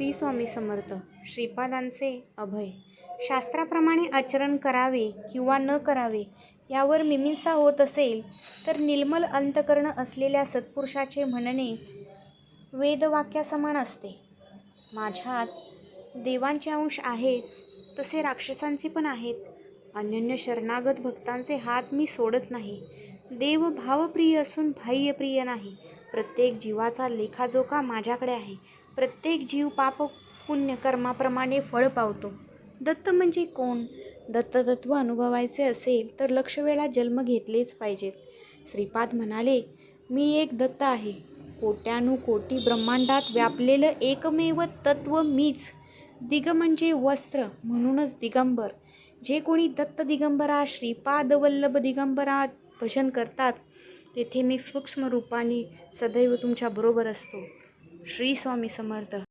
श्री स्वामी समर्थ श्रीपादांचे अभय. शास्त्राप्रमाणे आचरण करावे किंवा न करावे यावर मिमिंसा होत असेल तर निर्मल अंतकरण असलेल्या सत्पुरुषाचे म्हणणे वेदवाक्यासमान असते. माझ्यात देवांचे अंश आहेत तसे राक्षसांचे पण आहेत. अनन्य शरणागत भक्तांचे हात मी सोडत नाही. देव भावप्रिय असून बाह्यप्रिय नाही. प्रत्येक जीवाचा लेखाजोखा माझ्याकडे आहे. प्रत्येक जीव पाप पुण्य कर्माप्रमाणे फळ पावतो. दत्त म्हणजे कोण? दत्ततत्व अनुभवायचे असेल तर लक्ष वेळा जन्म घेतलेच पाहिजेत. श्रीपाद म्हणाले मी एक दत्त आहे. कोट्यानुकोटी ब्रह्मांडात व्यापलेलं एकमेव तत्व मीच. दिग म्हणजे वस्त्र म्हणूनच दिगंबर. जे कोणी दत्त दिगंबरा श्रीपाद वल्लभ दिगंबरा भजन करतात तेथे मी सूक्ष्म रूपाने सदैव तुमच्याबरोबर असतो. श्री स्वामी समर्थ.